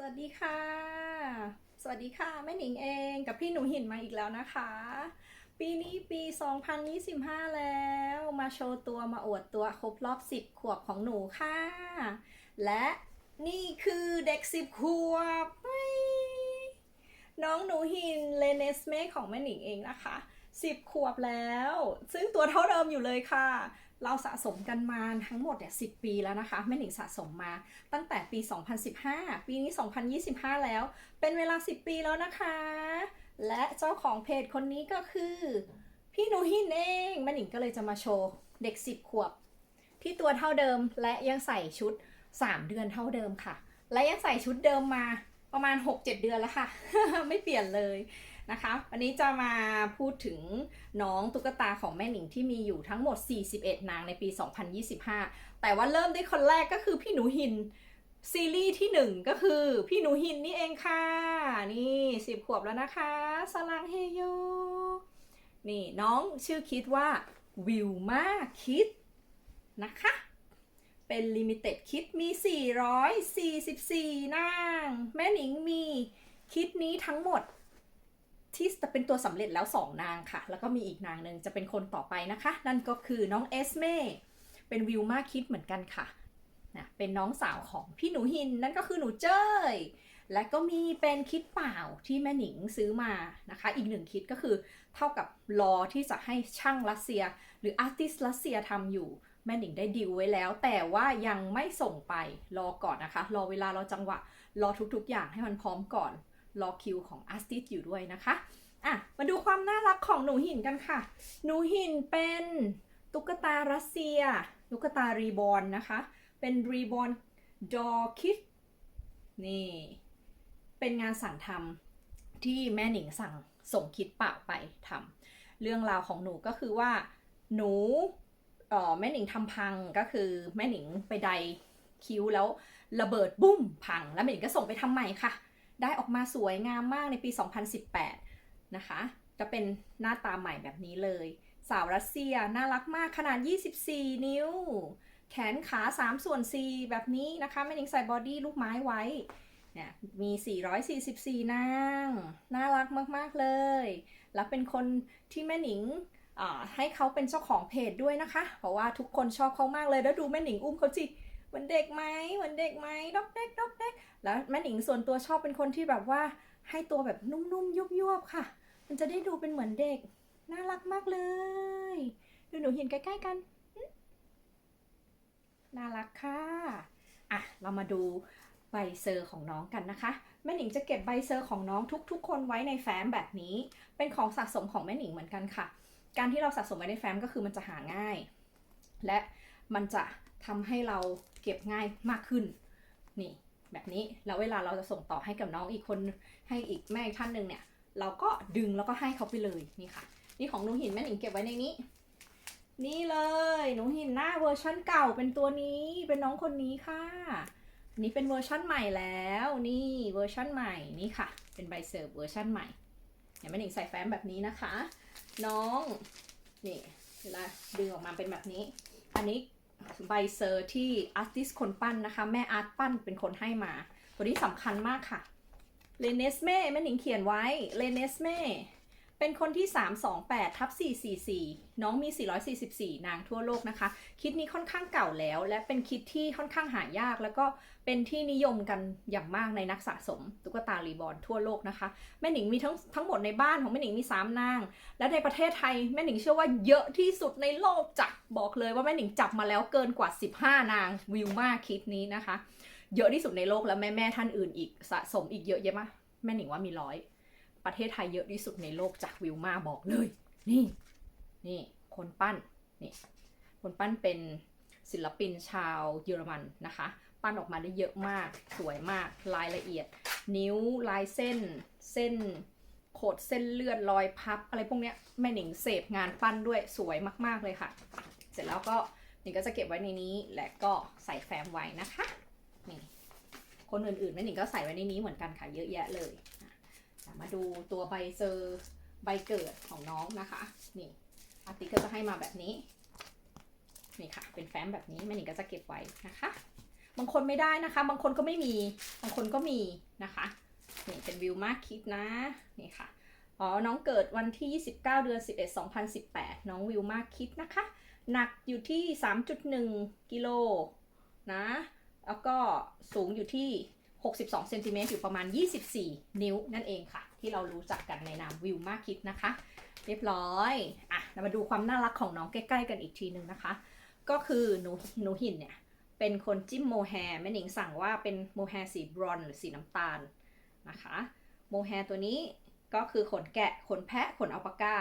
สวัสดีค่ะ สวัสดีค่ะแม่หนิงเองกับพี่หนูหินมาอีกแล้วนะคะ ปีนี้ปี 2025 แล้ว มาโชว์ตัวมาอวดตัวครบรอบ 10 ขวบของหนูค่ะ และนี่คือเด็ก 10 ขวบน้องหนูหินเลเนสเมของแม่หนิงเองนะคะ 10 ขวบแล้ว ซึ่งตัวเท่าเดิมอยู่เลยค่ะ เราสะสมกันมาทั้งหมดเนี่ย10ปีแล้วนะคะแม่หนิงสะสมมาตั้งแต่ปี 2015 ปีนี้ 2025 แล้ว เป็นเวลา 10 ปีแล้วนะคะ และเจ้าของเพจคนนี้ก็คือ พี่หนูหินเองแม่หนิงก็เลยจะมาโชว์เด็ก 10 ขวบ ที่ตัวเท่าเดิมและยังใส่ชุด 3 เดือนเท่าเดิมค่ะ และยังใส่ชุดเดิมมาประมาณ 6-7 เดือนแล้วค่ะ ไม่เปลี่ยนเลย นะคะ วันนี้จะมาพูดถึงน้องตุ๊กตาของแม่หนิงที่มีอยู่ทั้งหมด 41 นางในปี 2025 แต่ว่าเริ่มด้วยคนแรกก็คือพี่หนูหินซีรีส์ที่หนึ่งก็คือพี่หนูหินนี่เองค่ะ นี่สิบขวบแล้วนะคะสลังเฮโยนี่น้องชื่อคิดว่าวิวมาคิดนะคะ เป็นลิมิเต็ดคิดมี 444นาง แม่หนิงมีคิดนี้ทั้งหมด ที่จะเป็นตัวสำเร็จแล้ว 2 นางค่ะ แล้วก็มีอีกนางหนึ่งจะเป็นคนต่อไปนะคะ นั่นก็คือน้องเอสเม่เป็นวิวมาคิดเหมือนกันค่ะนะเป็นน้องสาวของพี่หนูหินนั่นก็คือหนูเจ้ยและก็มีเป็นคิดเปล่าที่แม่หนิงซื้อมานะคะ อีกหนึ่งคิดก็คือเท่ากับรอที่จะให้ช่างรัสเซีย หรืออาร์ติสรัสเซียทำอยู่แม่หนิงได้ดิวไว้แล้ว แต่ว่ายังไม่ส่งไปรอก่อนนะคะ รอเวลารอจังหวะ รอทุกๆอย่างให้มันพร้อมก่อน รอคิวของอาร์ติสอยู่ด้วยนะคะอะมาดูความน่ารักของหนูหินกันค่ะ หนูหินเป็นตุ๊กตารัสเซียตุ๊กตารีบอนนะคะ เป็นรีบอนดอคิดนี่ เป็นงานสั่งทำที่แม่หนิงสั่งส่งคิดเปล่าไปทำเรื่องราวของหนูก็คือว่าหนูออแม่หนิงทำพังก็คือแม่หนิงไปไดคิ้วแล้วระเบิดบุ้มพัง แล้วแม่หนิงก็ส่งไปทำใหม่ค่ะ ได้ออกมาสวยงามมากในปี 2018 นะคะ จะเป็นหน้าตาใหม่แบบนี้เลย สาวรัสเซียน่ารักมากขนาด 24 นิ้ว แขนขา 3 ส่วน 4 แบบนี้นะคะแม่หนิงใส่บอดี้ลูกไม้ไว้เนี่ยมี 444 นาง น่ารักมากๆเลย แล้วเป็นคนที่แม่หนิงให้เขาเป็นเจ้าของเพจด้วยนะคะ เพราะว่าทุกคนชอบเขามากเลย แล้วดูแม่หนิงอุ้มเขาสิเหมือนเด็กไหมเหมือนเด็กไหมดอกเด็กดอก แล้วแม่หนิงส่วนตัวชอบเป็นคนที่แบบว่าให้ตัวแบบนุ่มๆยุบๆค่ะ มันจะได้ดูเป็นเหมือนเด็ก น่ารักมากเลย ดูหนูเห็นใกล้ๆกัน น่ารักค่ะ อะ เรามาดูใบเซอร์ของน้องกันนะคะ แม่หนิงจะเก็บใบเซอร์ของน้องทุก ๆ คนไว้ในแฟ้มแบบนี้ เป็นของสะสมของแม่หนิงเหมือนกันค่ะ การที่เราสะสมไว้ในแฟ้มก็คือมันจะหาง่าย และมันจะทำให้เราเก็บง่ายมากขึ้น นี่ แบบนี้แล้วเวลาเราจะส่งต่อให้กับน้องอีกคนให้อีกแม่อีกท่านหนึ่งเนี่ย เราก็ดึงแล้วก็ให้เขาไปเลยนี่ค่ะ นี่ของหนูหินแม่หนิงเก็บไว้ในนี้ นี่เลยหนูหินหน้าเวอร์ชั่นเก่าเป็นตัวนี้เป็นน้องคนนี้ค่ะนนี้เป็นเวอร์ชั่นใหม่แล้วนี่เวอร์ชั่นใหม่นี่ค่ะ เป็นใบเสิร์ฟเวอร์ชั่นใหม่เดี๋ยวแม่หนิงใส่แฟ้มแบบนี้นะคะ น้องนี่เวลาดึงออกมาเป็นแบบนี้ อันนี้ ใบเซอร์ที่อาร์ติสคนปั้นนะคะ แม่อาร์ตปั้นเป็นคนให้มา ตัวนี้สำคัญมากค่ะเลเนสเม่แม่หนิงเขียนไว้เลเนสเม่ เป็นคนที่ 328ทับ444 น้องมี 444 นางทั่วโลกนะคะ คิดนี้ค่อนข้างเก่าแล้ว และเป็นคิดที่ค่อนข้างหายาก แล้วก็เป็นที่นิยมกันอย่างมากในนักสะสม ตุ๊กตารีบอนทั่วโลกนะคะ แม่หนิงมีทั้งทั้งหมดในบ้านของแม่หนิงมี 3 นาง และในประเทศไทยแม่หนิงเชื่อว่าเยอะที่สุดในโลกจ้ะบอกเลยว่าแม่หนิงจับมาแล้วเกินกว่า 15 นางวิวมาคิดนี้นะคะ เยอะที่สุดในโลกแล้วแม่แม่ท่านอื่นอีกสะสมอีกเยอะแยะมากแม่หนิงว่ามีร้อย ประเทศไทยเยอะที่สุดในโลกจากวิวมาบอกเลย นี่ นี่คนปั้น นี่ คนปั้นเป็นศิลปินชาวเยอรมันนะคะ ปั้นออกมาได้เยอะมาก สวยมาก รายละเอียด นิ้วลายเส้น เส้น โขดเส้นเลือดรอยพับ อะไรพวกเนี้ยแม่หนิงเสพงานปั้นด้วยสวยมากๆเลยค่ะ เสร็จแล้วก็หนิงก็จะเก็บไว้ในนี้และก็ใส่แฟ้มไว้นะคะนี่คนอื่นๆแม่หนิงก็ใส่ไว้ในนี้เหมือนกันค่ะเยอะแยะเลย มาดูตัวใบเซอร์ใบเกิดของน้องนะคะ นี่อาติก็จะให้มาแบบนี้ นี่ค่ะ เป็นแฟ้มแบบนี้แม่หนิงก็จะเก็บไว้นะคะ บางคนไม่ได้นะคะ บางคนก็ไม่มี บางคนก็มีนะคะนี่เป็นวิวมากคิดนะ นี่ค่ะ อ๋อ น้องเกิดวันที่ 29 เดือน 11 2018 น้องวิวมากคิดนะคะ หนักอยู่ที่ 3.1 กิโลนะ แล้วก็สูงอยู่ที่ 62เซนติเมตรอยู่ประมาณ 24 นิ้วนั่นเองค่ะ ที่เรารู้จักกันในนามวิวมาคิดนะคะ เรียบร้อยอะเรามาดูความน่ารักของน้องใกล้ๆกันอีกทีหนึ่งนะคะ ก็คือหนูหนูหินเนี่ย เป็นคนจิ้มโมแฮแม่หนิงสั่งว่าเป็นโมแฮสีบรอนหรือสีน้ำตาลนะคะโมแฮตัวนี้ก็คือขนแกะขนแพะขนอัลปาก้า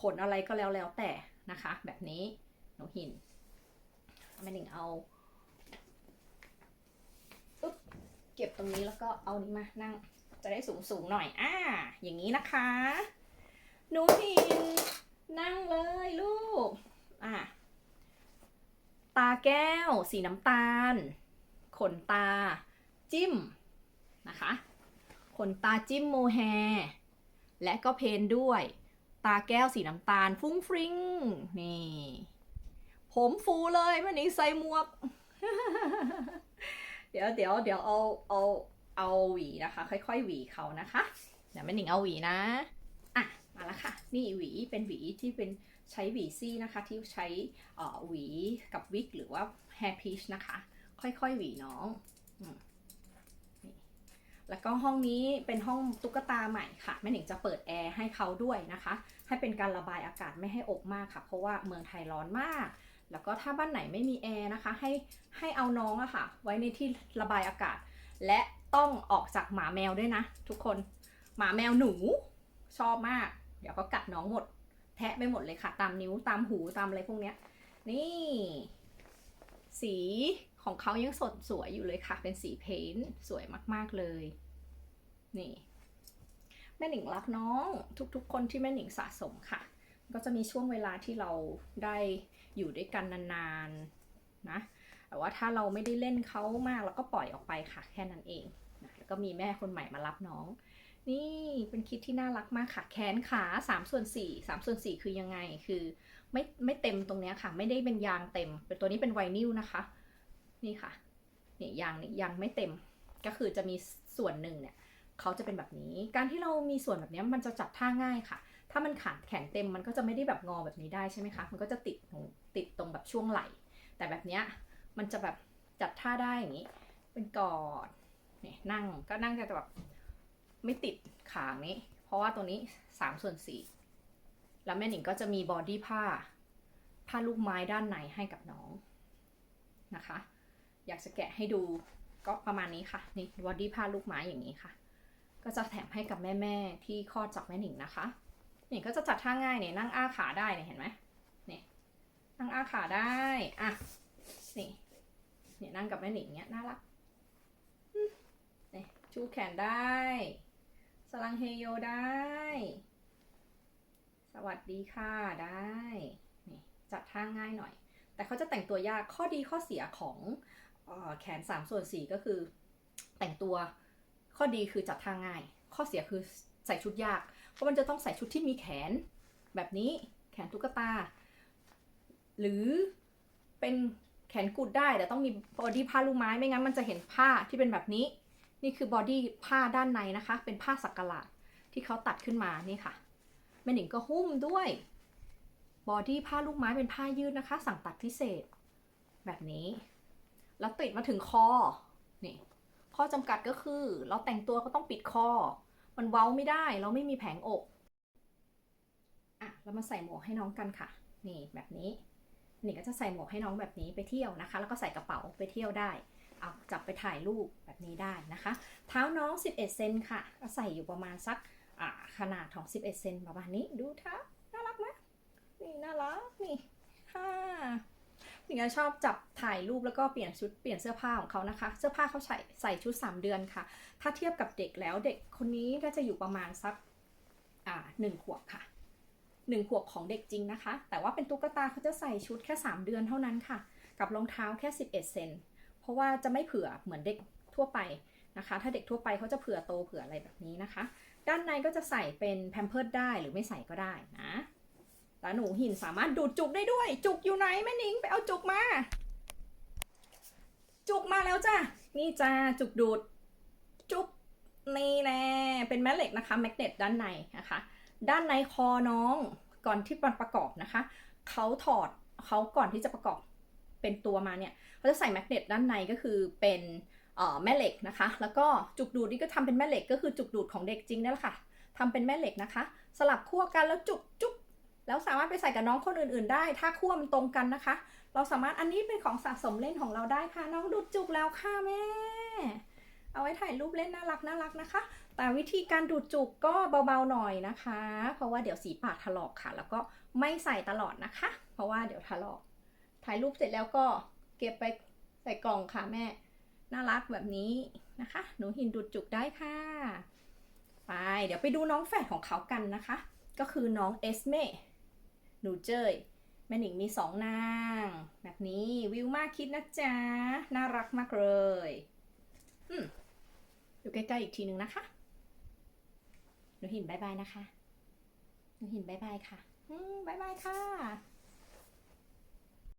ขนอะไรก็แล้วแล้วแต่นะคะ แบบนี้หนูหินแม่หนิงเอาอุ๊บ เก็บตรงนี้แล้วก็เอานี้มานั่งจะได้สูงสูงหน่อย อ่า อย่างนี้นะคะ หนูหินนั่งเลยลูก อะตาแก้ว สีน้ำตาล ขนตา จิ้ม นะคะ ขนตาจิ้มโมแฮ และก็เพนด้วย ตาแก้วสีน้ำตาล ฟุ้งฟริ้ง นี่ ผมฟูเลยมันนี้ใส่หมวก เดี๋ยวเดี๋ยวเดี๋ยวเอาเอาเอาหวีนะคะ ค่อยๆหวีเขานะคะเดี๋ยวแม่หนิงเอาหวีนะอะมาแล้วค่ะ นี่หวีเป็นหวีที่เป็นใช้หวีซี่นะคะ ที่ใช้อ่อหวีกับวิกหรือว่า hair piece นะคะ ค่อยๆหวีน้องอมนี่แล้วก็ห้องนี้เป็นห้องตุ๊กตาใหม่ค่ะแม่หนิงจะเปิดแอร์ให้เขาด้วยนะคะ ให้เป็นการระบายอากาศไม่ให้อบมากค่ะ เพราะว่าเมืองไทยร้อนมาก แล้วก็ถ้าบ้านไหนไม่มีแอร์นะคะ ให้ให้เอาน้องอะค่ะ ไว้ในที่ระบายอากาศ และต้องออกจากหมาแมวด้วยนะ ทุกคนหมาแมวหนูชอบมาก เดี๋ยวก็กัดน้องหมด แทะไปหมดเลยค่ะ ตามนิ้วตามหูตามอะไรพวกเนี้ย นี่ สีของเขายังสดสวยอยู่เลยค่ะ เป็นสีเพนท์สวยมาก ๆ เลย นี่ แม่หนิงรักน้องทุกๆ คนที่แม่หนิงสะสมค่ะ ก็จะมีช่วงเวลาที่เราได้ อยู่ด้วยกันนานๆนะแต่ว่าถ้าเราไม่ได้เล่นเขามากเราก็ปล่อยออกไปค่ะ แค่นั้นเองนะแล้วก็มีแม่คนใหม่มารับน้อง นี่เป็นคิดที่น่ารักมากค่ะ แขนขา3ส่วน4 3ส่วน4คือยังไงคือไม่ไม่เต็มตรงเนี้ยค่ะ ไม่ได้เป็นยางเต็ม เป็นตัวนี้เป็นไวนิลนะคะ นี่ค่ะเนี่ยยางนี่ยางไม่เต็มก็คือจะมีส่วนหนึ่งเนี่ยเขาจะเป็นแบบนี้ การที่เรามีส่วนแบบนี้มันจะจับท่าง่ายค่ะ ถ้ามันขาดแขนเต็มมันก็จะไม่ได้แบบงอแบบนี้ได้ใช่ไหมคะ มันก็จะติด ตรงติดตรงแบบช่วงไหล่ แต่แบบเนี้ยมันจะแบบจับท่าได้อย่างนี้ เป็นกอดเนี่ยนั่งก็นั่งจะแบบไม่ติดขานี้ เพราะว่าตัวนี้3ส่วน4แล้วแม่หนิงก็จะมีบอดี้ผ้า ผ้าลูกไม้ด้านในให้กับน้องนะคะ อยากจะแกะให้ดูก็ประมาณนี้ค่ะ นี่บอดี้ผ้าลูกไม้อย่างนี้ค่ะ ก็จะแถมให้กับแม่ ๆ ที่คลอดจากแม่หนิงนะคะ นี่ก็จะจัดท่าง่ายเนี่ยนั่งอ้าขาได้เนี่ยเห็นไหม นั่งอ้าขาได้ อะ นี่เนี่ยนั่งกับแม่หนิงเนี้ยน่ารักนี่ชูแขนได้ สลังเฮโยได้ สวัสดีค่ะได้ นี่จัดท่าง่ายหน่อย แต่เขาจะแต่งตัวยาก ข้อดีข้อเสียของออแขน 3 ส่วน 4 ก็คือ แต่งตัว ข้อดีคือจัดท่าง่าย ข้อเสียคือใส่ชุดยาก เพราะมันจะต้องใส่ชุดที่มีแขนแบบนี้ แขนตุ๊กตา หรือเป็นแขนกุดได้แต่ต้องมีบอดี้ผ้าลูกไม้ไม่งั้นมันจะเห็นผ้าที่เป็นแบบนี้ นี่คือบอดี้ผ้าด้านในนะคะ เป็นผ้าสักกะหลาดที่เขาตัดขึ้นมานี่ค่ะแม่หนิงก็หุ้มด้วยบอดี้ผ้าลูกไม้เป็นผ้ายืดนะคะ สั่งตัดพิเศษ แบบนี้ แล้วติดมาถึงคอนี่ข้อจำกัดก็คือ เราแต่งตัวก็ต้องปิดคอ มันเว้าไม่ได้ เราไม่มีแผงอกอะเรามาใส่หมวกให้น้องกันค่ะ นี่แบบนี้ หนี่ก็จะใส่หมวกให้น้องแบบนี้ไปเที่ยวนะคะ แล้วก็ใส่กระเป๋าไปเที่ยวได้เอาจับไปถ่ายรูปแบบนี้ได้นะคะ เท้าน้อง 11 เซนค่ะ ก็ใส่อยู่ประมาณสักขนาดของ 11 เซนประมาณนี้ดูเท้าน่ารักไหมนี่น่ารักนี่ค่ะหนิงชอบจับถ่ายรูปแล้วก็เปลี่ยนชุดเปลี่ยนเสื้อผ้าของเขานะคะ เสื้อผ้าเขาใส่ใส่ชุด 3 เดือนค่ะ ถ้าเทียบกับเด็กแล้วเด็กคนนี้ก็จะอยู่ประมาณสักหนึ่งขวบค่ะ หนึ่งขวบของเด็กจริงนะคะ แต่ว่าเป็นตุ๊กตาเขาจะใส่ชุดแค่ 3 เดือนเท่านั้นค่ะ กับรองเท้าแค่ 11 เซน เพราะว่าจะไม่เผื่อเหมือนเด็กทั่วไปนะคะ ถ้าเด็กทั่วไปเขาจะเผื่อโตเผื่ออะไรแบบนี้นะคะ ด้านในก็จะใส่เป็นแพมเพิร์ดได้หรือไม่ใส่ก็ได้นะแล้วหนูหินสามารถดูดจุกได้ด้วย จุกอยู่ไหนแม่นิงไปเอาจุกมา จุกมาแล้วจ้ะ นี่จ้าจุกดูด จุ๊บนี่แน่เป็นแม่เหล็กนะคะแมกเนตด้านในนะคะ ด้านในคอน้องก่อนที่มันประกอบนะคะเขาถอดเขาก่อนที่จะประกอบเป็นตัวมาเนี่ยเขาจะใส่แมกเนตด้านในก็คือเป็นแม่เหล็กนะคะ แล้วก็จุกดูดนี่ก็ทำเป็นแม่เหล็กก็คือจุกดูดของเด็กจริงนั่นแหละค่ะทำเป็นแม่เหล็กนะคะ สลับขั้วกันแล้วจุกจุ๊บแล้วสามารถไปใส่กับน้องคนอื่นๆ ได้ ถ้าขั้วมันตรงกันนะคะ เราสามารถอันนี้เป็นของสะสมเล่นของเราได้ค่ะ น้องดูดจุกแล้วค่ะแม่ เอาไว้ถ่ายรูปเล่นน่ารักน่ารักนะคะ แต่วิธีการดูดจุกก็เบาๆหน่อยนะคะ เพราะว่าเดี๋ยวสีปากถลอกค่ะ แล้วก็ไม่ใส่ตลอดนะคะ เพราะว่าเดี๋ยวถลอก ถ่ายรูปเสร็จแล้วก็เก็บไปใส่กล่องค่ะแม่ น่ารักแบบนี้นะคะ หนูหินดูดจุกได้ค่ะ ไป เดี๋ยวไปดูน้องแฝดของเขากันนะคะ ก็คือน้องเอสเม่ หนูเจยแม่หนิงมีสองนาง แบบนี้วิวมากคิดนะจ๊ะ น่ารักมากเลย อืมอยู่ใกล้ๆอีกทีหนึ่งนะคะหนูหินบายบายนะคะหนูหินบายบายค่ะ อืมบายบายค่ะ